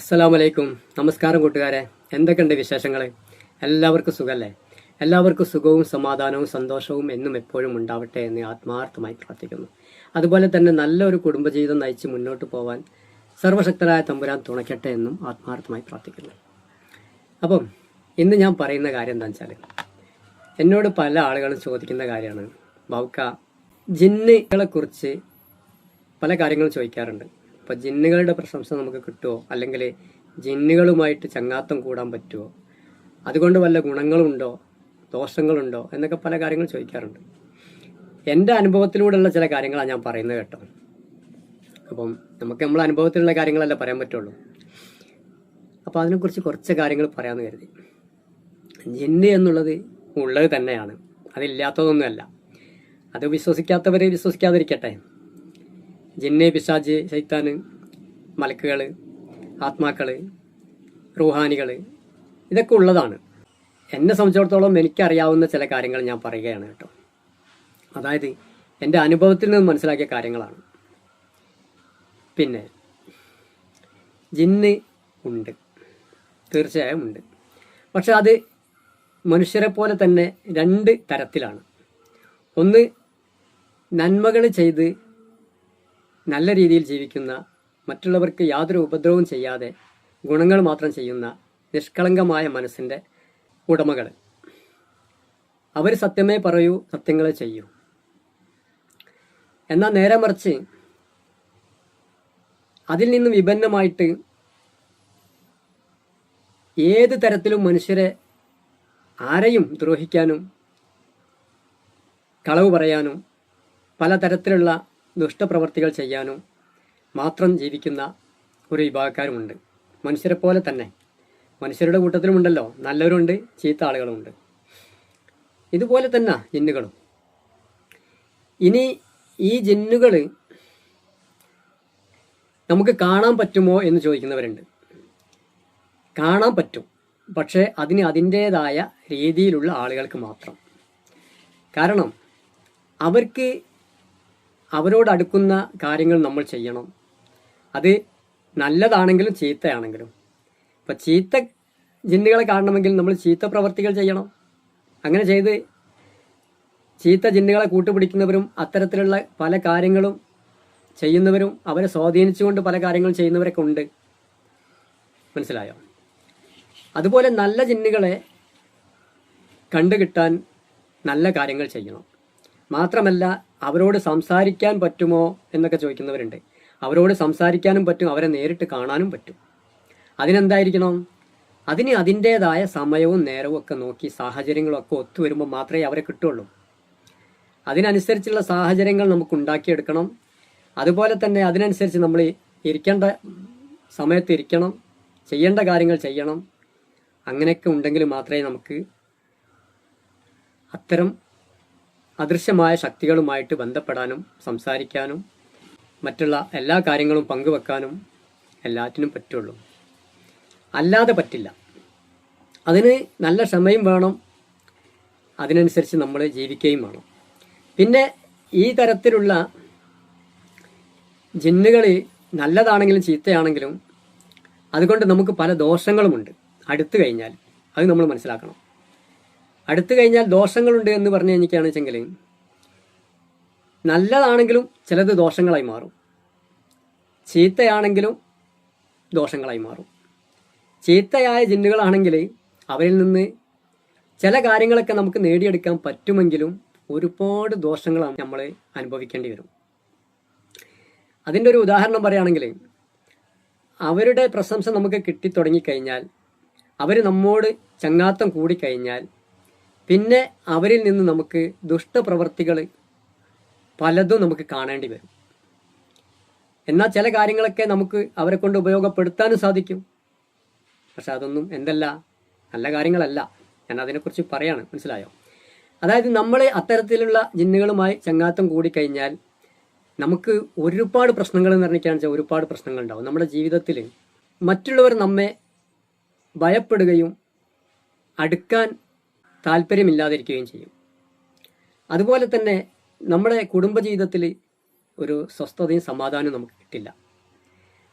അസ്സലാമു അലൈക്കും നമസ്കാരം കൂട്ടുകാരെ. എന്തൊക്കെയുണ്ട് വിശേഷങ്ങൾ എല്ലാവർക്കും സുഖമല്ലേ എല്ലാവർക്കും സുഖവും സമാധാനവും സന്തോഷവും എന്നും എപ്പോഴും ഉണ്ടാവട്ടെ എന്ന് ആത്മാർത്ഥമായി പ്രാർത്ഥിക്കുന്നു. അതുപോലെ തന്നെ നല്ലൊരു കുടുംബജീവിതം നയിച്ച് മുന്നോട്ട് പോകാൻ സർവശക്തരായ തമ്പുരാൻ തുണയ്ക്കട്ടെ എന്നും ആത്മാർത്ഥമായി പ്രാർത്ഥിക്കുന്നു. അപ്പം ഇന്ന് ഞാൻ പറയുന്ന കാര്യം എന്താ വെച്ചാൽ എന്നോട് പല ആളുകളും ചോദിക്കുന്ന കാര്യമാണ്. ബൗക്ക ജിന്നുകളെക്കുറിച്ച് പല കാര്യങ്ങളും ചോദിക്കാറുണ്ട്. അപ്പോൾ ജിന്നുകളുടെ പ്രശംസ നമുക്ക് കിട്ടുമോ അല്ലെങ്കിൽ ജിന്നുകളുമായിട്ട് ചങ്ങാത്തം കൂടാൻ പറ്റുമോ അതുകൊണ്ട് വല്ല ഗുണങ്ങളുണ്ടോ? ദോഷങ്ങളുണ്ടോ? എന്നൊക്കെ പല കാര്യങ്ങൾ ചോദിക്കാറുണ്ട്. എന്റെ അനുഭവത്തിലൂടെയുള്ള ചില കാര്യങ്ങളാണ് ഞാൻ പറയുന്നത് കേട്ടോ. അപ്പം നമുക്ക് നമ്മളെ അനുഭവത്തിലുള്ള കാര്യങ്ങളല്ലേ പറയാൻ പറ്റുള്ളൂ. അപ്പോൾ അതിനെക്കുറിച്ച് കുറച്ച് കാര്യങ്ങൾ പറയാമെന്ന് കരുതി. ജിന്ന് എന്നുള്ളത് ഉള്ളത് തന്നെയാണ്. അതില്ലാത്തതൊന്നുമല്ല. അത് വിശ്വസിക്കാത്തവർ വിശ്വസിക്കാതിരിക്കട്ടെ. ജിന്ന് പിശാജ് ശൈത്താന് മലക്കുകൾ ആത്മാക്കൾ റൂഹാനികൾ ഇതൊക്കെ ഉള്ളതാണ്. എന്നെ സംബന്ധിച്ചിടത്തോളം എനിക്കറിയാവുന്ന ചില കാര്യങ്ങൾ ഞാൻ പറയുകയാണ് കേട്ടോ. അതായത് എന്റെ അനുഭവത്തിൽ നിന്ന് മനസ്സിലാക്കിയ കാര്യങ്ങളാണ്. പിന്നെ ജിന്ന് ഉണ്ട്. തീർച്ചയായും ഉണ്ട്. പക്ഷെ അത് മനുഷ്യരെ പോലെ തന്നെ രണ്ട് തരത്തിലാണ്. ഒന്ന് നന്മകൾ ചെയ്ത് നല്ല രീതിയിൽ ജീവിക്കുന്ന മറ്റുള്ളവർക്ക് യാതൊരു ഉപദ്രവവും ചെയ്യാതെ ഗുണങ്ങൾ മാത്രം ചെയ്യുന്ന നിഷ്കളങ്കമായ മനസ്സിന്റെ ഉടമകൾ. അവർ സത്യമേ പറയൂ സത്യങ്ങളെ ചെയ്യൂ. എന്നാൽ നേരെ മറിച്ച് അതിൽ നിന്ന് വിഭിന്നമായിട്ട് ഏത് തരത്തിലും മനുഷ്യരെ ആരെയും ദ്രോഹിക്കാനും കളവ് പറയാനും പലതരത്തിലുള്ള ദുഷ്ടപ്രവർത്തികൾ ചെയ്യാനോ മാത്രം ജീവിക്കുന്ന ഒരു വിഭാഗക്കാരുമുണ്ട്. മനുഷ്യരെ പോലെ തന്നെ. മനുഷ്യരുടെ കൂട്ടത്തിലുമുണ്ടല്ലോ. നല്ലവരുണ്ട് ചീത്ത ആളുകളുമുണ്ട്. ഇതുപോലെ തന്നെ ജിന്നുകളും. ഇനി ഈ ജിന്നുകൾ നമുക്ക് കാണാൻ പറ്റുമോ എന്ന് ചോദിക്കുന്നവരുണ്ട്. കാണാൻ പറ്റും. പക്ഷേ അതിന് അതിന്റേതായ രീതിയിലുള്ള ആളുകൾക്ക് മാത്രം. കാരണം അവർക്ക് അവരോട് അടുക്കുന്ന കാര്യങ്ങൾ നമ്മൾ ചെയ്യണം. അത് നല്ലതാണെങ്കിലും ചീത്തയാണെങ്കിലും. ഇപ്പം ചീത്ത ജിന്നുകളെ കാണണമെങ്കിൽ നമ്മൾ ചീത്ത പ്രവർത്തികൾ ചെയ്യണം. അങ്ങനെ ചെയ്ത് ചീത്ത ജിന്നുകളെ കൂട്ടുപിടിക്കുന്നവരും അത്തരത്തിലുള്ള പല കാര്യങ്ങളും ചെയ്യുന്നവരും അവരെ സ്വാധീനിച്ചുകൊണ്ട് പല കാര്യങ്ങളും ചെയ്യുന്നവരൊക്കെ ഉണ്ട്. മനസ്സിലായോ? അതുപോലെ നല്ല ജിന്നുകളെ കണ്ടുകിട്ടാൻ നല്ല കാര്യങ്ങൾ ചെയ്യണം. മാത്രമല്ല അവരോട് സംസാരിക്കാൻ പറ്റുമോ എന്നൊക്കെ ചോദിക്കുന്നവരുണ്ട്. അവരോട് സംസാരിക്കാനും പറ്റും അവരെ നേരിട്ട് കാണാനും പറ്റും. അതിനെന്തായിരിക്കണം? അതിന് അതിന്റേതായ സമയവും നേരവും ഒക്കെ നോക്കി സാഹചര്യങ്ങളൊക്കെ ഒത്തുവരുമ്പോൾ മാത്രമേ അവരെ കിട്ടുള്ളൂ അതിനനുസരിച്ചുള്ള സാഹചര്യങ്ങൾ നമുക്ക് ഉണ്ടാക്കിയെടുക്കണം. അതുപോലെ തന്നെ അതിനനുസരിച്ച് നമ്മൾ ഇരിക്കേണ്ട സമയത്ത് ഇരിക്കണം ചെയ്യേണ്ട കാര്യങ്ങൾ ചെയ്യണം. അങ്ങനെയൊക്കെ ഉണ്ടെങ്കിൽ മാത്രമേ നമുക്ക് അത്തരം അദൃശ്യമായ ശക്തികളുമായിട്ട് ബന്ധപ്പെടാനും സംസാരിക്കാനും മറ്റുള്ള എല്ലാ കാര്യങ്ങളും പങ്കുവെക്കാനും എല്ലാറ്റിനും പറ്റുള്ളൂ. അല്ലാതെ പറ്റില്ല. അതിന് നല്ല ക്ഷമയും വേണം. അതിനനുസരിച്ച് നമ്മൾ ജീവിക്കുകയും വേണം. പിന്നെ ഈ തരത്തിലുള്ള ജിന്നുകൾ നല്ലതാണെങ്കിലും ചീത്തയാണെങ്കിലും അതുകൊണ്ട് നമുക്ക് പല ദോഷങ്ങളുമുണ്ട്. അടുത്തു കഴിഞ്ഞാൽ അത് നമ്മൾ മനസ്സിലാക്കണം. അടുത്തു കഴിഞ്ഞാൽ ദോഷങ്ങളുണ്ട് എന്ന് പറഞ്ഞു കഴിഞ്ഞാൽ വെച്ചെങ്കിൽ നല്ലതാണെങ്കിലും ചിലത് ദോഷങ്ങളായി മാറും. ചീത്തയാണെങ്കിലും ദോഷങ്ങളായി മാറും. ചീത്തയായ ജിന്നുകളാണെങ്കിൽ അവരിൽ നിന്ന് ചില കാര്യങ്ങളൊക്കെ നമുക്ക് നേടിയെടുക്കാൻ പറ്റുമെങ്കിലും ഒരുപാട് ദോഷങ്ങളാണ് നമ്മൾ അനുഭവിക്കേണ്ടി വരും. അതിന്റെ ഒരു ഉദാഹരണം പറയുകയാണെങ്കിൽ അവരുടെ പ്രശംസ നമുക്ക് കിട്ടിത്തുടങ്ങിക്കഴിഞ്ഞാൽ അവർ നമ്മോട് ചങ്ങാത്തം കൂടിക്കഴിഞ്ഞാൽ പിന്നെ അവരിൽ നിന്ന് നമുക്ക് ദുഷ്ടപ്രവർത്തികൾ പലതും നമുക്ക് കാണേണ്ടി വരും. എന്നാൽ ചില കാര്യങ്ങളൊക്കെ നമുക്ക് അവരെ കൊണ്ട് ഉപയോഗപ്പെടുത്താനും സാധിക്കും. പക്ഷെ അതൊന്നും എന്തല്ല നല്ല കാര്യങ്ങളല്ല. ഞാൻ അതിനെക്കുറിച്ച് പറയാണ് മനസ്സിലായോ? അതായത് നമ്മൾ അത്തരത്തിലുള്ള ജിന്നുകളുമായി ചങ്ങാത്തം കൂടിക്കഴിഞ്ഞാൽ നമുക്ക് ഒരുപാട് പ്രശ്നങ്ങൾ എന്ന് വെച്ചാൽ ഒരുപാട് പ്രശ്നങ്ങൾ ഉണ്ടാവും. നമ്മുടെ ജീവിതത്തിൽ മറ്റുള്ളവർ നമ്മെ ഭയപ്പെടുകയും അടുക്കാൻ താല്പര്യമില്ലാതിരിക്കുകയും ചെയ്യും. അതുപോലെ തന്നെ നമ്മുടെ കുടുംബജീവിതത്തിൽ ഒരു സ്വസ്ഥതയും സമാധാനവും നമുക്ക് കിട്ടില്ല.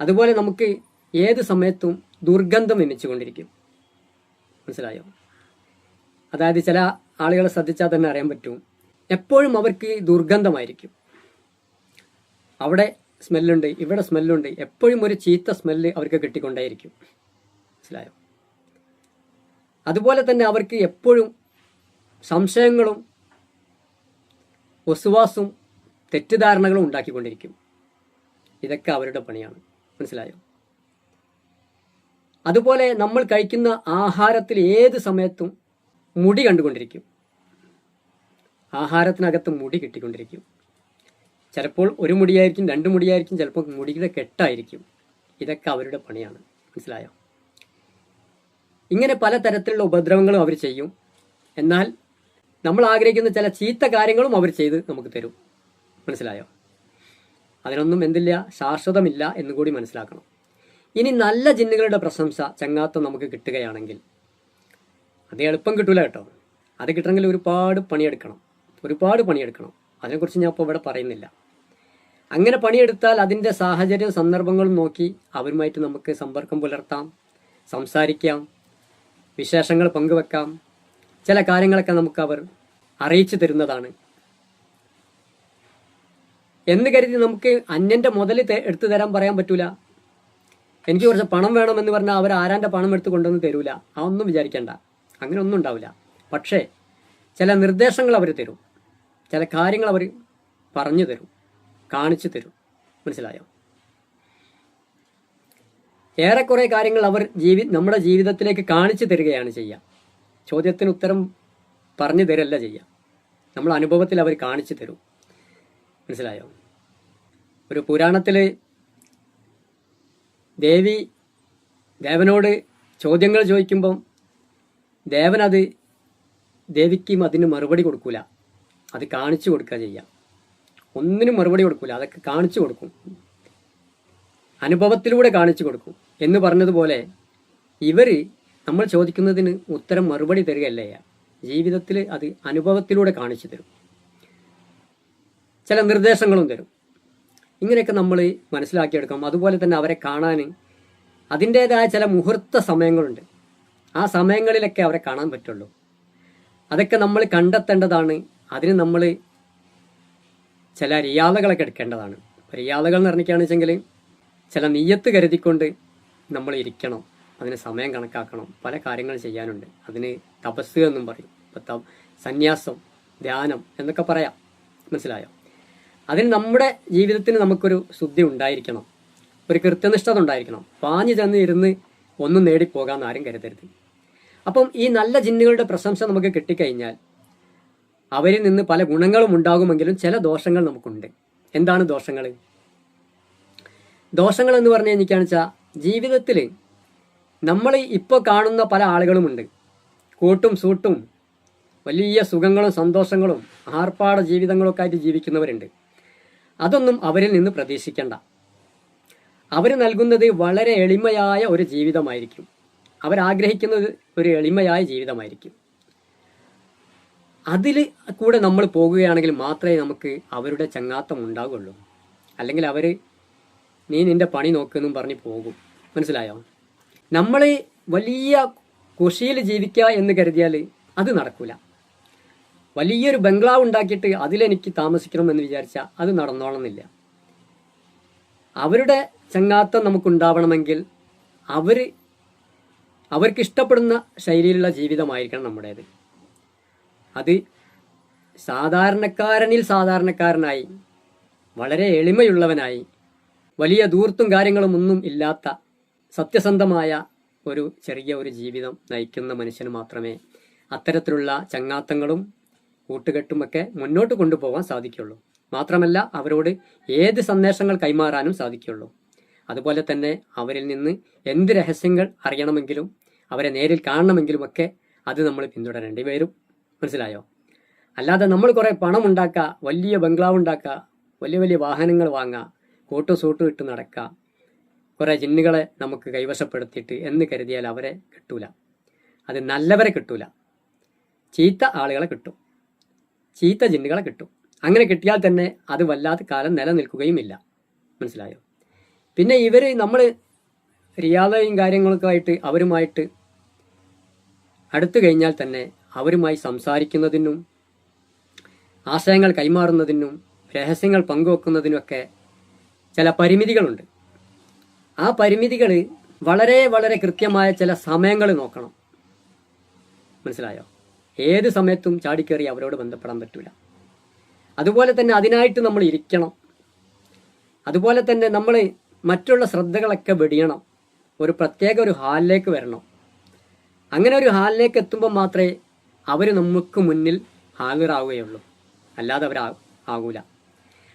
അതുപോലെ നമുക്ക് ഏത് സമയത്തും ദുർഗന്ധം വമിച്ചുകൊണ്ടിരിക്കും. മനസ്സിലായോ? അതായത് ചില ആളുകളെ ശ്രദ്ധിച്ചാൽ തന്നെ അറിയാൻ പറ്റും. എപ്പോഴും അവർക്ക് ദുർഗന്ധമായിരിക്കും. അവിടെ സ്മെല്ലുണ്ട് ഇവിടെ സ്മെല്ലുണ്ട് എപ്പോഴും ഒരു ചീത്ത സ്മെല്ല് അവർക്ക് കിട്ടിക്കൊണ്ടേയിരിക്കും. മനസ്സിലായോ? അതുപോലെ തന്നെ അവർക്ക് എപ്പോഴും സംശയങ്ങളും ഒസുവാസും തെറ്റിദ്ധാരണകളും ഉണ്ടാക്കിക്കൊണ്ടിരിക്കും. ഇതൊക്കെ അവരുടെ പണിയാണ്. മനസ്സിലായോ? അതുപോലെ നമ്മൾ കഴിക്കുന്ന ആഹാരത്തിൽ ഏത് സമയത്തും മുടി കണ്ടുകൊണ്ടിരിക്കും. ആഹാരത്തിനകത്ത് മുടി കിട്ടിക്കൊണ്ടിരിക്കും. ചിലപ്പോൾ ഒരു മുടിയായിരിക്കും രണ്ട് മുടിയായിരിക്കും ചിലപ്പോൾ മുടിയുടെ കെട്ടായിരിക്കും. ഇതൊക്കെ അവരുടെ പണിയാണ്. മനസ്സിലായോ? ഇങ്ങനെ പലതരത്തിലുള്ള ഉപദ്രവങ്ങളും അവർ ചെയ്യും. എന്നാൽ നമ്മൾ ആഗ്രഹിക്കുന്ന ചില ചീത്ത കാര്യങ്ങളും അവർ ചെയ്ത് നമുക്ക് തരും. മനസ്സിലായോ? അതിനൊന്നും എന്തില്ല ശാശ്വതമില്ല എന്ന് കൂടി മനസ്സിലാക്കണം. ഇനി നല്ല ജിന്നുകളുടെ പ്രശംസ ചങ്ങാത്തം നമുക്ക് കിട്ടുകയാണെങ്കിൽ അത് എളുപ്പം കിട്ടൂല കേട്ടോ. അത് കിട്ടണമെങ്കിൽ ഒരുപാട് പണിയെടുക്കണം. ഒരുപാട് പണിയെടുക്കണം. അതിനെക്കുറിച്ച് ഞാൻ ഇപ്പോൾ ഇവിടെ പറയുന്നില്ല. അങ്ങനെ പണിയെടുത്താൽ അതിന്റെ സാഹചര്യവും സന്ദർഭങ്ങളും നോക്കി അവരുമായിട്ട് നമുക്ക് സമ്പർക്കം പുലർത്താം സംസാരിക്കാം വിശേഷങ്ങൾ പങ്കുവെക്കാം. ചില കാര്യങ്ങളൊക്കെ നമുക്ക് അവർ അറിയിച്ചു തരുന്നതാണ്. എന്ന് കരുതി നമുക്ക് അന്യന്റെ മുതൽ എടുത്തു തരാൻ പറയാൻ പറ്റൂല. എനിക്ക് കുറച്ച് പണം വേണമെന്ന് പറഞ്ഞാൽ അവർ ആരാന്റെ പണം എടുത്ത് കൊണ്ടുവന്ന് തരൂല. അതൊന്നും വിചാരിക്കണ്ട. അങ്ങനെ ഒന്നും ഉണ്ടാവില്ല. പക്ഷേ ചില നിർദ്ദേശങ്ങൾ അവർ തരും. ചില കാര്യങ്ങൾ അവർ പറഞ്ഞു തരും. കാണിച്ചു തരും. മനസ്സിലായോ? ഏറെക്കുറെ കാര്യങ്ങൾ അവർ ജീവി നമ്മുടെ ജീവിതത്തിലേക്ക് കാണിച്ചു തരികയാണ് ചെയ്യുക. ചോദ്യത്തിന് ഉത്തരം പറഞ്ഞു തരല്ല ചെയ്യാം. നമ്മൾ അനുഭവത്തിൽ അവർ കാണിച്ചു തരും. മനസ്സിലായോ? ഒരു പുരാണത്തിൽ ദേവി ദേവനോട് ചോദ്യങ്ങൾ ചോദിക്കുമ്പം ദേവനത് ദേവിക്ക് അതിന് മറുപടി കൊടുക്കൂല. അത് കാണിച്ചു കൊടുക്കുക ചെയ്യാം. ഒന്നിനും മറുപടി കൊടുക്കൂല. അതൊക്കെ കാണിച്ചു കൊടുക്കും. അനുഭവത്തിലൂടെ കാണിച്ചു കൊടുക്കും. എന്ന് പറഞ്ഞതുപോലെ ഇവർ നമ്മൾ ചോദിക്കുന്നതിന് ഉത്തരം മറുപടി തരികയല്ല. ജീവിതത്തിൽ അത് അനുഭവത്തിലൂടെ കാണിച്ചു തരും. ചില നിർദ്ദേശങ്ങളും തരും. ഇങ്ങനെയൊക്കെ നമ്മൾ മനസ്സിലാക്കിയെടുക്കാം അതുപോലെ തന്നെ അവരെ കാണാൻ അതിന്റേതായ ചില മുഹൂർത്ത സമയങ്ങളുണ്ട്. ആ സമയങ്ങളിലൊക്കെ അവരെ കാണാൻ പറ്റുള്ളൂ. അതൊക്കെ നമ്മൾ കണ്ടെത്തേണ്ടതാണ്. അതിന് നമ്മൾ ചില റിയാദകളൊക്കെ എടുക്കേണ്ടതാണ്. റിയാദകൾ എന്ന് പറഞ്ഞിട്ടാണെന്ന് വെച്ചെങ്കിൽ ചില നീയത്ത് കരുതിക്കൊണ്ട് നമ്മൾ ഇരിക്കണം. അതിന് സമയം കണക്കാക്കണം. പല കാര്യങ്ങൾ ചെയ്യാനുണ്ട്. അതിന് തപസ് എന്നും പറയും. ഇപ്പം സന്യാസം ധ്യാനം എന്നൊക്കെ പറയാം. മനസ്സിലായോ? അതിന് നമ്മുടെ ജീവിതത്തിന് നമുക്കൊരു ശുദ്ധി ഉണ്ടായിരിക്കണം. ഒരു കൃത്യനിഷ്ഠത ഉണ്ടായിരിക്കണം. പാഞ്ഞു ചെന്ന് ഇരുന്ന് ഒന്നും നേടിപ്പോകാമെന്ന് ആരും കരുതരുത്. അപ്പം ഈ നല്ല ജിന്നുകളുടെ പ്രശംസ നമുക്ക് കിട്ടിക്കഴിഞ്ഞാൽ അവരിൽ നിന്ന് പല ഗുണങ്ങളും ഉണ്ടാകുമെങ്കിലും ചില ദോഷങ്ങൾ നമുക്കുണ്ട്. എന്താണ് ദോഷങ്ങൾ ദോഷങ്ങൾ എന്ന് പറഞ്ഞു കഴിഞ്ഞാൽ ജീവിതത്തിൽ നമ്മൾ ഇപ്പോൾ കാണുന്ന പല ആളുകളുമുണ്ട്. കൂട്ടും സൂട്ടും വലിയ സുഖങ്ങളും സന്തോഷങ്ങളും ആർപ്പാട ജീവിതങ്ങളൊക്കെ ആയിട്ട് ജീവിക്കുന്നവരുണ്ട്. അതൊന്നും അവരിൽ നിന്ന് പ്രതീക്ഷിക്കേണ്ട. അവർ നൽകുന്നത് വളരെ എളിമയായ ഒരു ജീവിതമായിരിക്കും. അവരാഗ്രഹിക്കുന്നത് ഒരു എളിമയായ ജീവിതമായിരിക്കും. അതിൽ കൂടെ നമ്മൾ പോകുകയാണെങ്കിൽ മാത്രമേ നമുക്ക് അവരുടെ ചങ്ങാത്തം ഉണ്ടാകുള്ളൂ അല്ലെങ്കിൽ അവർ നീ നിന്റെ പണി നോക്കുമെന്നും പറഞ്ഞ് പോകും. മനസ്സിലായോ? നമ്മൾ വലിയ കുഷിയിൽ ജീവിക്കുക എന്ന് കരുതിയാൽ അത് നടക്കൂല. വലിയൊരു ബംഗ്ലാവ് ഉണ്ടാക്കിയിട്ട് അതിലെനിക്ക് താമസിക്കണമെന്ന് വിചാരിച്ചാൽ അത് നടന്നോളന്നില്ല. അവരുടെ ചങ്ങാത്തം നമുക്കുണ്ടാവണമെങ്കിൽ അവർ അവർക്ക് ഇഷ്ടപ്പെടുന്ന ശൈലിയിലുള്ള ജീവിതമായിരിക്കണം നമ്മുടേത്. അത് സാധാരണക്കാരനിൽ സാധാരണക്കാരനായി വളരെ എളിമയുള്ളവനായി വലിയ ദൂർത്തും കാര്യങ്ങളും ഒന്നും ഇല്ലാത്ത സത്യസന്ധമായ ഒരു ചെറിയ ഒരു ജീവിതം നയിക്കുന്ന മനുഷ്യന് മാത്രമേ അത്തരത്തിലുള്ള ചങ്ങാത്തങ്ങളും കൂട്ടുകെട്ടുമൊക്കെ മുന്നോട്ട് കൊണ്ടുപോകാൻ സാധിക്കുള്ളൂ മാത്രമല്ല അവരോട് ഏത് സന്ദേശങ്ങൾ കൈമാറാനും സാധിക്കുള്ളൂ അതുപോലെ തന്നെ അവരിൽ നിന്ന് എന്ത് രഹസ്യങ്ങൾ അറിയണമെങ്കിലും അവരെ നേരിൽ കാണണമെങ്കിലുമൊക്കെ അത് നമ്മൾ പിന്തുടരേണ്ടി വരും. മനസ്സിലായോ? അല്ലാതെ നമ്മൾ കുറേ പണം ഉണ്ടാക്കുക വലിയ ബംഗ്ലാവ് ഉണ്ടാക്കുക വലിയ വലിയ വാഹനങ്ങൾ വാങ്ങുക കോട്ടും സൂട്ടും ഇട്ട് നടക്കുക കുറേ ജിന്നുകളെ നമുക്ക് കൈവശപ്പെടുത്തിയിട്ട് എന്ന് കരുതിയാൽ അവരെ കിട്ടൂല. അത് നല്ലവരെ കിട്ടൂല. ചീത്ത ആളുകളെ കിട്ടും. ചീത്ത ജിന്നുകളെ കിട്ടും. അങ്ങനെ കിട്ടിയാൽ തന്നെ അത് വല്ലാത്ത കാലം നിലനിൽക്കുകയും ഇല്ല മനസ്സിലായോ? പിന്നെ ഇവർ നമ്മൾ റിയാദയും കാര്യങ്ങളൊക്കെ ആയിട്ട് അവരുമായിട്ട് അടുത്തു കഴിഞ്ഞാൽ തന്നെ അവരുമായി സംസാരിക്കുന്നതിനും ആശയങ്ങൾ കൈമാറുന്നതിനും രഹസ്യങ്ങൾ പങ്കുവെക്കുന്നതിനുമൊക്കെ ചില പരിമിതികളുണ്ട്. ആ പരിമിതികൾ വളരെ വളരെ കൃത്യമായ ചില സമയങ്ങൾ നോക്കണം. മനസ്സിലായോ? ഏത് സമയത്തും ചാടിക്കേറി അവരോട് ബന്ധപ്പെടാൻ പറ്റില്ല അതുപോലെ തന്നെ അതിനായിട്ട് നമ്മൾ ഇരിക്കണം. അതുപോലെ തന്നെ നമ്മൾ മറ്റുള്ള ശ്രദ്ധകളൊക്കെ വെടിയണം. ഒരു പ്രത്യേക ഒരു ഹാളിലേക്ക് വരണം. അങ്ങനെ ഒരു ഹാളിലേക്ക് എത്തുമ്പോൾ മാത്രമേ അവർ നമുക്ക് മുന്നിൽ ഹാജരാവുകയുള്ളൂ അല്ലാതെ അവർ ആകൂല.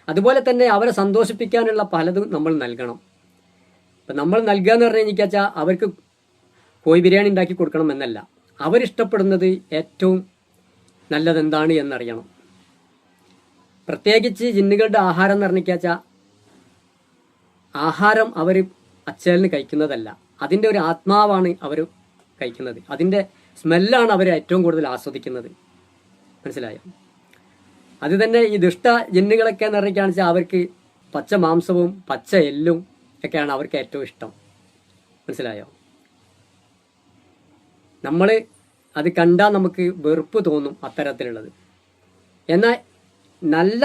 അതുപോലെ തന്നെ അവരെ സന്തോഷിപ്പിക്കാനുള്ള പലതും നമ്മൾ നൽകണം. ഇപ്പം നമ്മൾ നൽകുക എന്ന് പറഞ്ഞു കഴിഞ്ഞാൽ അവർക്ക് കോഴി ബിരിയാണി ഉണ്ടാക്കി കൊടുക്കണം എന്നല്ല. അവരിഷ്ടപ്പെടുന്നത് ഏറ്റവും നല്ലതെന്താണ് എന്നറിയണം. പ്രത്യേകിച്ച് ജിന്നുകളുടെ ആഹാരം എന്ന് പറഞ്ഞാൽ ആഹാരം അവർ അച്ചലിന് കഴിക്കുന്നതല്ല. അതിന്റെ ഒരു ആത്മാവാണ് അവർ കഴിക്കുന്നത്. അതിന്റെ സ്മെല്ലാണ് അവർ ഏറ്റവും കൂടുതൽ ആസ്വദിക്കുന്നത്. മനസ്സിലായോ? അത് തന്നെ ഈ ദുഷ്ട ജിന്നുകളൊക്കെ എന്ന് പറഞ്ഞാൽ അവർക്ക് പച്ച മാംസവും പച്ച എല്ലും ഒക്കെയാണ് അവർക്ക് ഏറ്റവും ഇഷ്ടം. മനസ്സിലായോ? നമ്മൾ അത് കണ്ടാൽ നമുക്ക് വെറുപ്പ് തോന്നും അത്തരത്തിലുള്ളത്. എന്നാൽ നല്ല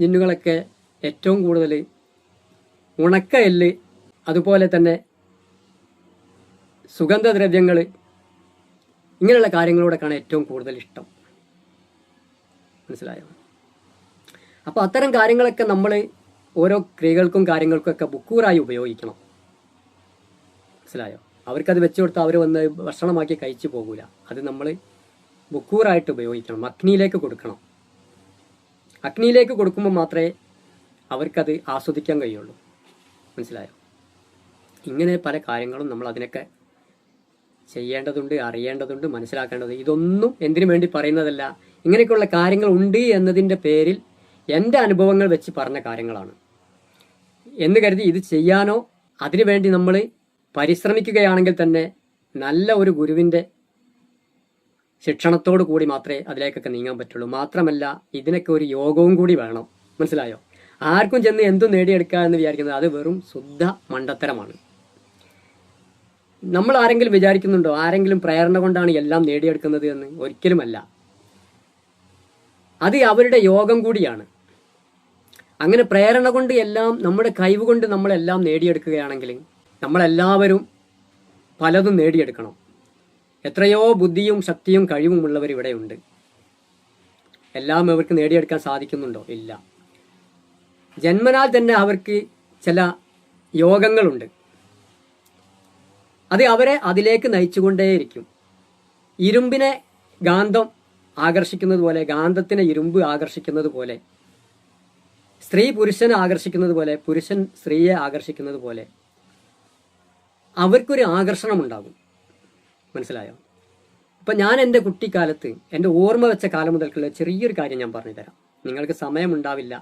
ജിന്നുകളൊക്കെ ഏറ്റവും കൂടുതൽ ഉണക്ക എല്ല് അതുപോലെ തന്നെ സുഗന്ധദ്രവ്യങ്ങൾ ഇങ്ങനെയുള്ള കാര്യങ്ങളോടൊക്കെയാണ് ഏറ്റവും കൂടുതൽ ഇഷ്ടം. മനസ്സിലായോ? അപ്പോൾ അത്തരം കാര്യങ്ങളൊക്കെ നമ്മൾ ഓരോ ക്രിയകൾക്കും കാര്യങ്ങൾക്കൊക്കെ ബുക്കൂറായി ഉപയോഗിക്കണം. മനസ്സിലായോ? അവർക്കത് വെച്ചു കൊടുത്താൽ അവർ വന്ന് ഭക്ഷണമാക്കി കഴിച്ചു പോകൂല. അത് നമ്മൾ ബുക്കൂറായിട്ട് ഉപയോഗിക്കണം. അഗ്നിയിലേക്ക് കൊടുക്കണം. അഗ്നിയിലേക്ക് കൊടുക്കുമ്പോൾ മാത്രമേ അവർക്കത് ആസ്വദിക്കാൻ കഴിയുള്ളൂ. മനസ്സിലായോ? ഇങ്ങനെ പല കാര്യങ്ങളും നമ്മൾ അതിനൊക്കെ ചെയ്യേണ്ടതുണ്ട് അറിയേണ്ടതുണ്ട് മനസ്സിലാക്കേണ്ടത് ഇതൊന്നും എന്തിനു വേണ്ടി പറയുന്നതല്ല. ഇങ്ങനെയൊക്കെയുള്ള കാര്യങ്ങൾ ഉണ്ട് എന്നതിന്റെ പേരിൽ എന്റെ അനുഭവങ്ങൾ വെച്ച് പറഞ്ഞ കാര്യങ്ങളാണ്. എന്ന് കരുതി ഇത് ചെയ്യാനോ അതിനുവേണ്ടി നമ്മൾ പരിശ്രമിക്കുകയാണെങ്കിൽ തന്നെ നല്ല ഒരു ഗുരുവിന്റെ ശിക്ഷണത്തോടു കൂടി മാത്രമേ അതിലേക്കൊക്കെ നീങ്ങാൻ പറ്റുള്ളൂ. മാത്രമല്ല ഇതിനൊക്കെ ഒരു യോഗവും കൂടി വേണം. മനസ്സിലായോ? ആർക്കും ചെന്ന് എന്തും നേടിയെടുക്കുക എന്ന് വിചാരിക്കുന്നത് അത് വെറും ശുദ്ധ മണ്ടത്തരമാണ്. നമ്മൾ ആരെങ്കിലും വിചാരിക്കുന്നുണ്ടോ? ആരെങ്കിലും പ്രേരണ കൊണ്ടാണ് എല്ലാം നേടിയെടുക്കുന്നത് എന്ന്? ഒരിക്കലുമല്ല. അത് അവരുടെ യോഗം കൂടിയാണ്. അങ്ങനെ പ്രേരണ കൊണ്ട് എല്ലാം നമ്മുടെ കഴിവ് കൊണ്ട് നമ്മളെല്ലാം നേടിയെടുക്കുകയാണെങ്കിൽ നമ്മളെല്ലാവരും പലതും നേടിയെടുക്കണം. എത്രയോ ബുദ്ധിയും ശക്തിയും കഴിവും ഉള്ളവർ ഇവിടെയുണ്ട് എല്ലാം അവർക്ക് നേടിയെടുക്കാൻ സാധിക്കുന്നുണ്ടോ? ഇല്ല. ജന്മനാൽ തന്നെ അവർക്ക് ചില യോഗങ്ങളുണ്ട്. അത് അവരെ അതിലേക്ക് നയിച്ചുകൊണ്ടേയിരിക്കും. ഇരുമ്പിനെ ഗാന്ധം ആകർഷിക്കുന്നത് പോലെ ഗാന്ധത്തിനെ ഇരുമ്പ് ആകർഷിക്കുന്നത് പോലെ സ്ത്രീ പുരുഷനെ ആകർഷിക്കുന്നത് പോലെ പുരുഷൻ സ്ത്രീയെ ആകർഷിക്കുന്നത് പോലെ അവർക്കൊരു ആകർഷണം ഉണ്ടാകും മനസ്സിലായോ? അപ്പം ഞാൻ എന്റെ കുട്ടിക്കാലത്ത് എന്റെ ഓർമ്മ വെച്ച കാലം മുതൽക്കുള്ള ചെറിയൊരു കാര്യം ഞാൻ പറഞ്ഞു തരാം നിങ്ങൾക്ക് സമയമുണ്ടാവില്ല.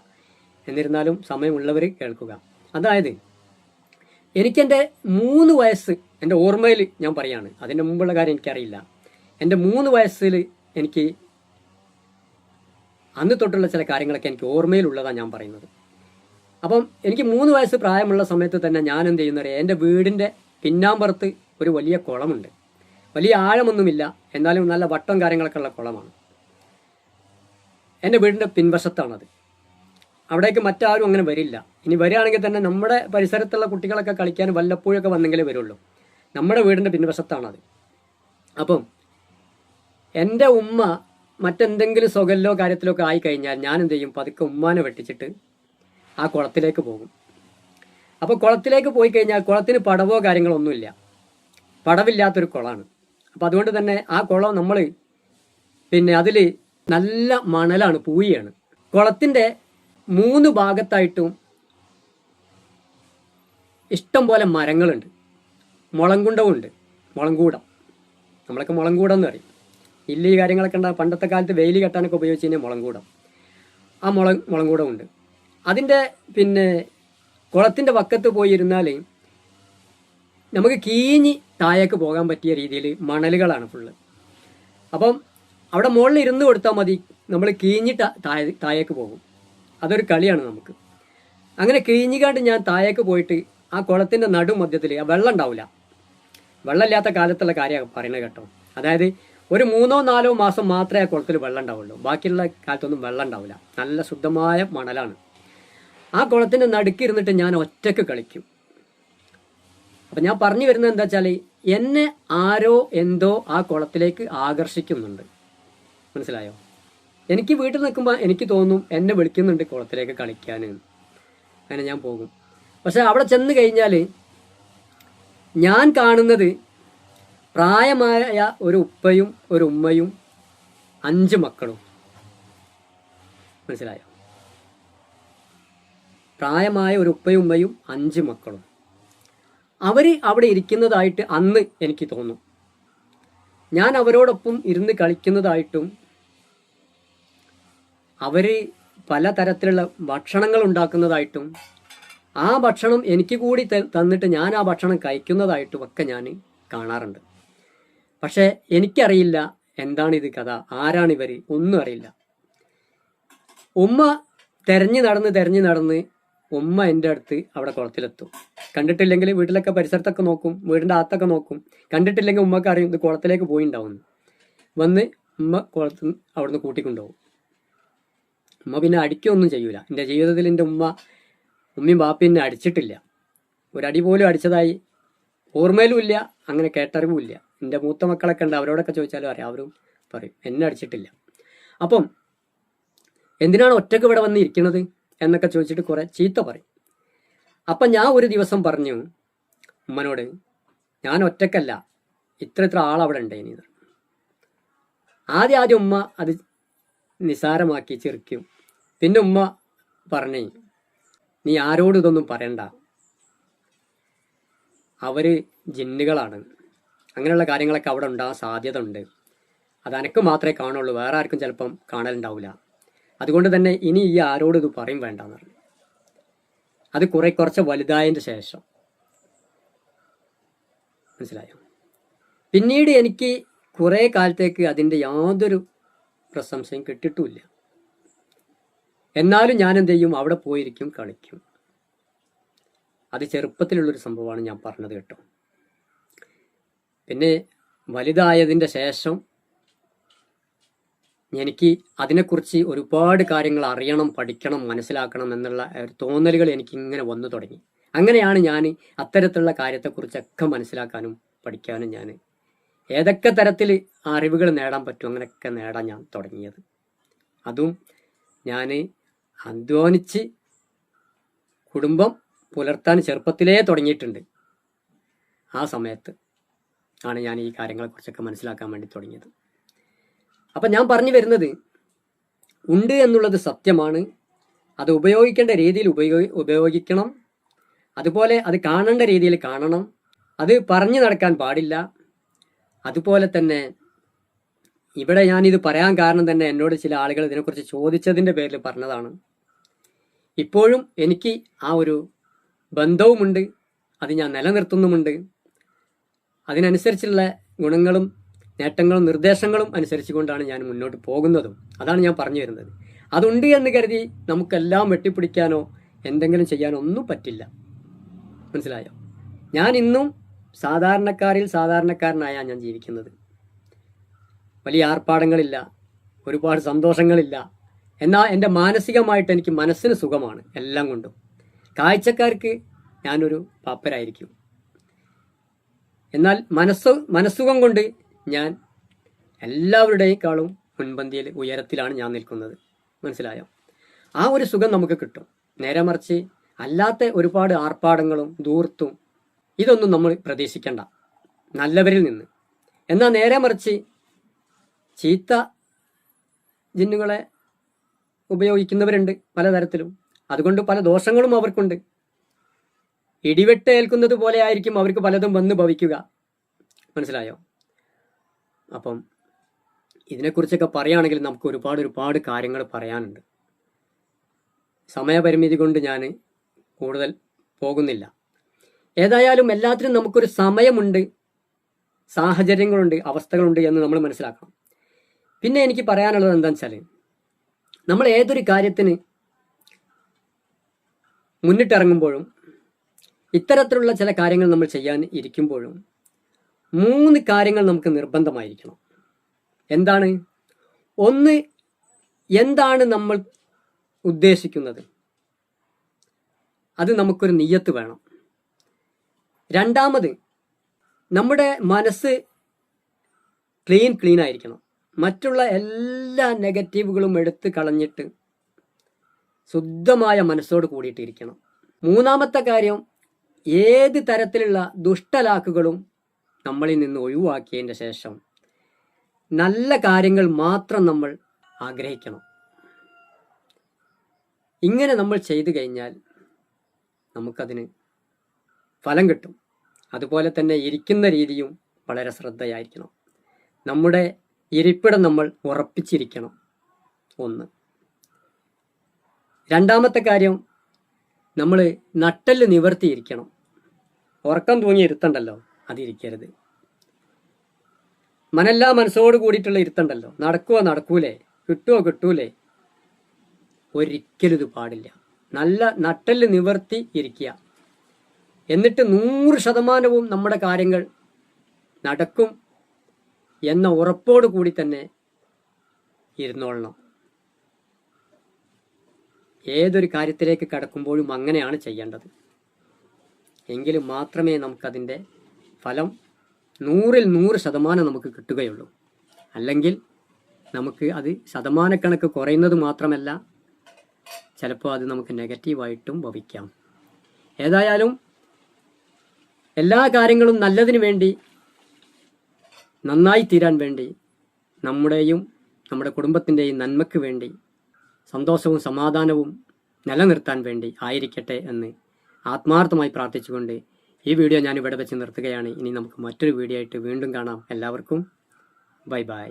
എന്നിരുന്നാലും സമയമുള്ളവർ കേൾക്കുക. അതായത് എനിക്കെന്റെ മൂന്ന് വയസ്സ് എന്റെ ഓർമ്മയിൽ ഞാൻ പറയാണ്. അതിന്റെ മുമ്പുള്ള കാര്യം എനിക്കറിയില്ല. എന്റെ മൂന്ന് വയസ്സിൽ എനിക്ക് അന്ന് തൊട്ടുള്ള ചില കാര്യങ്ങളൊക്കെ എനിക്ക് ഓർമ്മയിലുള്ളതാണ് ഞാൻ പറയുന്നത്. അപ്പം എനിക്ക് മൂന്ന് വയസ്സ് പ്രായമുള്ള സമയത്ത് തന്നെ ഞാൻ എന്ത് ചെയ്യുന്നത് എന്റെ വീടിന്റെ പിന്നാമ്പുറത്ത് ഒരു വലിയ കുളമുണ്ട്. വലിയ ആഴമൊന്നുമില്ല. എന്നാലും നല്ല വട്ടം കാര്യങ്ങളൊക്കെ ഉള്ള കുളമാണ്. എന്റെ വീടിന്റെ പിൻവശത്താണത്. അവിടേക്ക് മറ്റാരും അങ്ങനെ വരില്ല. ഇനി വരികയാണെങ്കിൽ തന്നെ നമ്മുടെ പരിസരത്തുള്ള കുട്ടികളൊക്കെ കളിക്കാൻ വല്ലപ്പോഴൊക്കെ വന്നെങ്കിലേ വരുള്ളൂ. നമ്മുടെ വീടിന്റെ പിൻവശത്താണത്. അപ്പം എന്റെ ഉമ്മ മറ്റെന്തെങ്കിലും സുഖല്ലോ കാര്യത്തിലോ ഒക്കെ ആയി കഴിഞ്ഞാൽ ഞാൻ എന്ത് ചെയ്യും പതുക്കെ ഉമ്മാനെ വെട്ടിച്ചിട്ട് ആ കുളത്തിലേക്ക് പോകും. അപ്പോൾ കുളത്തിലേക്ക് പോയി കഴിഞ്ഞാൽ കുളത്തിന് പടവോ കാര്യങ്ങളോ ഒന്നുമില്ല. പടവില്ലാത്തൊരു കുളമാണ്. അപ്പോൾ അതുകൊണ്ട് തന്നെ ആ കുളം നമ്മൾ പിന്നെ അതിൽ നല്ല മണലാണ് പൂയിയാണ്. കുളത്തിന്റെ മൂന്ന് ഭാഗത്തായിട്ടും ഇഷ്ടം പോലെ മരങ്ങളുണ്ട്. മുളങ്കുണ്ടവുമുണ്ട്. മുളങ്കൂടം. നമ്മളൊക്കെ മുളങ്കൂടം എന്ന് പറയും. ഇല്ല കാര്യങ്ങളൊക്കെ ഉണ്ടാകും പണ്ടത്തെ കാലത്ത് വെയിൽ കെട്ടാനൊക്കെ ഉപയോഗിച്ച് കഴിഞ്ഞാൽ മുളങ്കൂടം. ആ മുള മുളങ്കൂടമുണ്ട്. അതിന്റെ പിന്നെ കുളത്തിന്റെ വക്കത്ത് പോയിരുന്നാൽ നമുക്ക് കീഞ്ഞി താഴേക്ക് പോകാൻ പറ്റിയ രീതിയിൽ മണലുകളാണ് ഫുള്ള് അപ്പം അവിടെ മുകളിൽ ഇരുന്ന് കൊടുത്താൽ മതി നമ്മൾ കീഞ്ഞി താഴെ താഴേക്ക് പോകും. അതൊരു കളിയാണ് നമുക്ക്. അങ്ങനെ കീഞ്ഞുകാണ്ട് ഞാൻ താഴേക്ക് പോയിട്ട് ആ കുളത്തിന്റെ നടുമധ്യത്തിൽ വെള്ളം ഉണ്ടാവില്ല വെള്ളമില്ലാത്ത കാലത്തുള്ള കാര്യമാണ് പറയുന്നത് കേട്ടോ. അതായത് ഒരു മൂന്നോ നാലോ മാസം മാത്രമേ ആ കുളത്തിൽ വെള്ളം ഉണ്ടാവുള്ളൂ. ബാക്കിയുള്ള കാലത്തൊന്നും വെള്ളം ഉണ്ടാവില്ല. നല്ല ശുദ്ധമായ മണലാണ്. ആ കുളത്തിന്റെ നടുക്കിരുന്നിട്ട് ഞാൻ ഒറ്റയ്ക്ക് കളിക്കും. അപ്പം ഞാൻ പറഞ്ഞു വരുന്നത് എന്താ വെച്ചാൽ എന്നെ ആരോ എന്തോ ആ കുളത്തിലേക്ക് ആകർഷിക്കുന്നുണ്ട്. മനസ്സിലായോ? എനിക്ക് വീട്ടിൽ നിൽക്കുമ്പോൾ എനിക്ക് തോന്നും എന്നെ വിളിക്കുന്നുണ്ട് കുളത്തിലേക്ക് കളിക്കാൻ അങ്ങനെ ഞാൻ പോകും. പക്ഷെ അവിടെ ചെന്ന് കഴിഞ്ഞാൽ ഞാൻ കാണുന്നത് പ്രായമായ ഒരു ഉപ്പയും ഒരു ഉമ്മയും അഞ്ച് മക്കളും. മനസ്സിലായോ? പ്രായമായ ഒരു ഉപ്പയും ഉമ്മയും അഞ്ച് മക്കളും. അവർ അവിടെ ഇരിക്കുന്നതായിട്ട് അന്ന് എനിക്ക് തോന്നും. ഞാൻ അവരോടൊപ്പം ഇരുന്ന് കളിക്കുന്നതായിട്ടും അവർ പലതരത്തിലുള്ള ഭക്ഷണങ്ങൾ ഉണ്ടാക്കുന്നതായിട്ടും ആ ഭക്ഷണം എനിക്ക് കൂടി തന്നിട്ട് ഞാൻ ആ ഭക്ഷണം കഴിക്കുന്നതായിട്ടും ഒക്കെ ഞാൻ കാണാറുണ്ട്. പക്ഷേ എനിക്കറിയില്ല എന്താണിത് കഥ. ആരാണിവർ ഒന്നും അറിയില്ല. ഉമ്മ തെരഞ്ഞു നടന്ന് തെരഞ്ഞു നടന്ന് ഉമ്മ എന്റെ അടുത്ത് അവിടെ കുളത്തിലെത്തും. കണ്ടിട്ടില്ലെങ്കിൽ വീട്ടിലൊക്കെ പരിസരത്തൊക്കെ നോക്കും വീടിന്റെ അകത്തൊക്കെ നോക്കും. കണ്ടിട്ടില്ലെങ്കിൽ ഉമ്മക്ക് അറിയും ഇത് കുളത്തിലേക്ക് പോയിണ്ടാവും വന്ന് ഉമ്മ കുളത്തിൽ അവിടുന്ന് കൂട്ടിക്കൊണ്ടുപോകും. ഉമ്മ പിന്നെ അടിക്കൊന്നും ചെയ്യൂല. എന്റെ ജീവിതത്തിൽ എന്റെ ഉമ്മ ഉമ്മയും ബാപ്പയും എന്നെ അടിച്ചിട്ടില്ല. ഒരടി പോലും അടിച്ചതായി ഓർമ്മയിലും ഇല്ല അങ്ങനെ കേട്ടറിവും ഇല്ല. എന്റെ മൂത്ത മക്കളൊക്കെ ഉണ്ട് അവരോടൊക്കെ ചോദിച്ചാലും അറിയാം. അവരും പറയും എന്നെ അടിച്ചിട്ടില്ല. അപ്പം എന്തിനാണ് ഒറ്റയ്ക്ക് ഇവിടെ വന്ന് ഇരിക്കുന്നത് എന്നൊക്കെ ചോദിച്ചിട്ട് കുറെ ചീത്ത പറയും. അപ്പം ഞാൻ ഒരു ദിവസം പറഞ്ഞു ഉമ്മനോട് ഞാൻ ഒറ്റക്കല്ല ഇത്ര ഇത്ര ആളവിടെ ഉണ്ട് ഇനി. ആദ്യം ആദ്യം ഉമ്മ അത് നിസാരമാക്കി ചെറുക്കും പിന്നെ ഉമ്മ പറഞ്ഞേ നീ ആരോടും ഇതൊന്നും പറയണ്ട. അവർ ജിന്നുകളാണ്. അങ്ങനെയുള്ള കാര്യങ്ങളൊക്കെ അവിടെ ഉണ്ടാകാൻ സാധ്യത ഉണ്ട് അത് അനക്ക് മാത്രമേ കാണുള്ളൂ. വേറെ ആർക്കും ചിലപ്പം കാണലുണ്ടാവില്ല. അതുകൊണ്ട് തന്നെ ഇനി ഈ ആരോടും ഇത് പറയും വേണ്ടെന്ന് പറഞ്ഞു. അത് കുറെ കുറച്ച് വലുതായതിന്റെ ശേഷം. മനസ്സിലായോ? പിന്നീട് എനിക്ക് കുറേ കാലത്തേക്ക് അതിന്റെ യാതൊരു പ്രശംസയും കിട്ടിയിട്ടുമില്ല എന്നാലും ഞാൻ എന്ത് ചെയ്യും? അവിടെ പോയിരിക്കും കളിക്കും. അത് ചെറുപ്പത്തിലുള്ളൊരു സംഭവമാണ് ഞാൻ പറഞ്ഞത് കേട്ടോ. പിന്നെ വലുതായതിന്റെ ശേഷം എനിക്ക് അതിനെക്കുറിച്ച് ഒരുപാട് കാര്യങ്ങൾ അറിയണം പഠിക്കണം മനസ്സിലാക്കണം എന്നുള്ള തോന്നലുകൾ എനിക്ക് ഇങ്ങനെ വന്നു തുടങ്ങി. അങ്ങനെയാണ് ഞാൻ അത്തരത്തിലുള്ള കാര്യത്തെക്കുറിച്ചൊക്കെ മനസ്സിലാക്കാനും പഠിക്കാനും ഞാൻ ഏതൊക്കെ തരത്തിൽ അറിവുകൾ നേടാൻ പറ്റും അങ്ങനെയൊക്കെ നേടാൻ ഞാൻ തുടങ്ങിയത്. അതും ഞാൻ അധ്വാനിച്ച് കുടുംബം പുലർത്താൻ ചെറുപ്പത്തിലേ തുടങ്ങിയിട്ടുണ്ട് ആ സമയത്ത്. ആണ് ഞാൻ ഈ കാര്യങ്ങളെക്കുറിച്ചൊക്കെ മനസ്സിലാക്കാൻ വേണ്ടി തുടങ്ങിയത്. അപ്പം ഞാൻ പറഞ്ഞു വരുന്നത് ഉണ്ട് എന്നുള്ളത് സത്യമാണ്. അത് ഉപയോഗിക്കേണ്ട രീതിയിൽ ഉപയോഗി ഉപയോഗിക്കണം. അതുപോലെ അത് കാണേണ്ട രീതിയിൽ കാണണം. അത് പറഞ്ഞു നടക്കാൻ പാടില്ല. അതുപോലെ തന്നെ ഇവിടെ ഞാനിത് പറയാൻ കാരണം തന്നെ എന്നോട് ചില ആളുകൾ ഇതിനെക്കുറിച്ച് ചോദിച്ചതിന്റെ പേരിൽ പറഞ്ഞതാണ്. ഇപ്പോഴും എനിക്ക് ആ ഒരു ബന്ധവുമുണ്ട്. അത് ഞാൻ നിലനിർത്തുന്നുമുണ്ട്. അതിനനുസരിച്ചുള്ള ഗുണങ്ങളും നേട്ടങ്ങളും നിർദ്ദേശങ്ങളും അനുസരിച്ചുകൊണ്ടാണ് ഞാൻ മുന്നോട്ട് പോകുന്നതും. അതാണ് ഞാൻ പറഞ്ഞു വരുന്നത്. അതുണ്ട് എന്ന് കരുതി നമുക്കെല്ലാം വെട്ടിപ്പിടിക്കാനോ എന്തെങ്കിലും ചെയ്യാനോ ഒന്നും പറ്റില്ല. മനസ്സിലായോ? ഞാൻ ഇന്നും സാധാരണക്കാരിൽ സാധാരണക്കാരനായാണ് ഞാൻ ജീവിക്കുന്നത്. വലിയ ആർപ്പാടങ്ങളില്ല ഒരുപാട് സന്തോഷങ്ങളില്ല. എന്നാൽ എന്റെ മാനസികമായിട്ട് എനിക്ക് മനസ്സിന് സുഖമാണ് എല്ലാം കൊണ്ടും. കാഴ്ചക്കാർക്ക് ഞാനൊരു പാപ്പരായിരിക്കും. എന്നാൽ മനസ്സ് മനസ്സുഖം കൊണ്ട് ഞാൻ എല്ലാവരുടെയേക്കാളും മുൻപന്തിയിൽ ഉയരത്തിലാണ് ഞാൻ നിൽക്കുന്നത്. മനസ്സിലായോ? ആ ഒരു സുഖം നമുക്ക് കിട്ടും. നേരെ മറിച്ച് അല്ലാത്ത ഒരുപാട് ആർപ്പാടങ്ങളും ദൂർത്തും ഇതൊന്നും നമ്മൾ പ്രതീക്ഷിക്കേണ്ട. നല്ലവരിൽ നിന്ന്. എന്നാൽ നേരെ മറിച്ച് ചീത്ത ജിന്നുകളെ ഉപയോഗിക്കുന്നവരുണ്ട് പലതരത്തിലും. അതുകൊണ്ട് പല ദോഷങ്ങളും അവർക്കുണ്ട്. ഇടിവെട്ട് ഏൽക്കുന്നത് പോലെ ആയിരിക്കും അവർക്ക് പലതും വന്ന് ഭവിക്കുക. മനസ്സിലായോ? അപ്പം ഇതിനെക്കുറിച്ചൊക്കെ പറയുകയാണെങ്കിൽ നമുക്ക് ഒരുപാട് ഒരുപാട് കാര്യങ്ങൾ പറയാനുണ്ട്. സമയപരിമിതി കൊണ്ട് ഞാൻ കൂടുതൽ പോകുന്നില്ല. ഏതായാലും എല്ലാത്തിനും നമുക്കൊരു സമയമുണ്ട് സാഹചര്യങ്ങളുണ്ട് അവസ്ഥകളുണ്ട് എന്ന് നമ്മൾ മനസ്സിലാക്കണം. പിന്നെ എനിക്ക് പറയാനുള്ളത് എന്താണെന്ന് വെച്ചാൽ നമ്മൾ ഏതൊരു കാര്യത്തിന് മുന്നിട്ടിറങ്ങുമ്പോഴും ഇത്തരത്തിലുള്ള ചില കാര്യങ്ങൾ നമ്മൾ ചെയ്യാൻ ഇരിക്കുമ്പോഴും മൂന്ന് കാര്യങ്ങൾ നമുക്ക് നിർബന്ധമായിരിക്കണം. എന്താണ്? ഒന്ന് എന്താണ് നമ്മൾ ഉദ്ദേശിക്കുന്നത്? അത് നമുക്കൊരു നിയ്യത്ത് വേണം. രണ്ടാമത് നമ്മുടെ മനസ്സ് ക്ലീൻ ക്ലീൻ ആയിരിക്കണം. മറ്റുള്ള എല്ലാ നെഗറ്റീവുകളും എടുത്ത് കളഞ്ഞിട്ട് ശുദ്ധമായ മനസ്സോട് കൂടിയിട്ടിരിക്കണം. മൂന്നാമത്തെ കാര്യം ഏത് തരത്തിലുള്ള ദുഷ്ടലാക്കുകളും നമ്മളിൽ നിന്ന് ഒഴിവാക്കിയതിന്റെ ശേഷം നല്ല കാര്യങ്ങൾ മാത്രം നമ്മൾ ആഗ്രഹിക്കണം. ഇങ്ങനെ നമ്മൾ ചെയ്തു കഴിഞ്ഞാൽ നമുക്കതിന് ഫലം കിട്ടും. അതുപോലെ തന്നെ ഇരിക്കുന്ന രീതിയും വളരെ ശ്രദ്ധയായിരിക്കണം. നമ്മുടെ ഇരിപ്പിടം നമ്മൾ ഉറപ്പിച്ചിരിക്കണം. ഒന്ന്. രണ്ടാമത്തെ കാര്യം നമ്മൾ നട്ടൽ നിവർത്തിയിരിക്കണം. ഉറക്കം തൂങ്ങി ഇരുത്തണ്ടല്ലോ? അതിരിക്കരുത് മനല്ലാ മനസ്സോട് കൂടിയിട്ടുള്ള ഇരുത്തണ്ടല്ലോ? നടക്കുവോ നടക്കൂലേ? കിട്ടുവോ കിട്ടൂലേ? ഒരിക്കലും ഇത് പാടില്ല. നല്ല നട്ടൽ നിവർത്തി ഇരിക്കുക. എന്നിട്ട് നൂറ് ശതമാനവും നമ്മുടെ കാര്യങ്ങൾ നടക്കും എന്ന ഉറപ്പോട് കൂടി തന്നെ ഇരുന്നോളണം. ഏതൊരു കാര്യത്തിലേക്ക് കടക്കുമ്പോഴും അങ്ങനെയാണ് ചെയ്യേണ്ടത്. എങ്കിൽ മാത്രമേ നമുക്കതിന്റെ ഫലം നൂറിൽ നൂറ് ശതമാനം നമുക്ക് കിട്ടുകയുള്ളൂ. അല്ലെങ്കിൽ നമുക്ക് അത് ശതമാനക്കണക്ക് കുറയുന്നത് മാത്രമല്ല ചിലപ്പോൾ അത് നമുക്ക് നെഗറ്റീവായിട്ടും ഭവിക്കാം. ഏതായാലും എല്ലാ കാര്യങ്ങളും നല്ലതിന് വേണ്ടി നന്നായി തീരാൻ വേണ്ടി നമ്മുടെയും നമ്മുടെ കുടുംബത്തിന്റെയും നന്മയ്ക്ക് വേണ്ടി സന്തോഷവും സമാധാനവും നിലനിർത്താൻ വേണ്ടി ആയിരിക്കട്ടെ എന്ന് ആത്മാർത്ഥമായി പ്രാർത്ഥിച്ചുകൊണ്ട് ഈ വീഡിയോ ഞാൻ ഇവിടെ വെച്ച് നിർത്തുകയാണ്. ഇനി നമുക്ക് മറ്റൊരു വീഡിയോ ആയിട്ട് വീണ്ടും കാണാം. എല്ലാവർക്കും ബൈ ബൈ.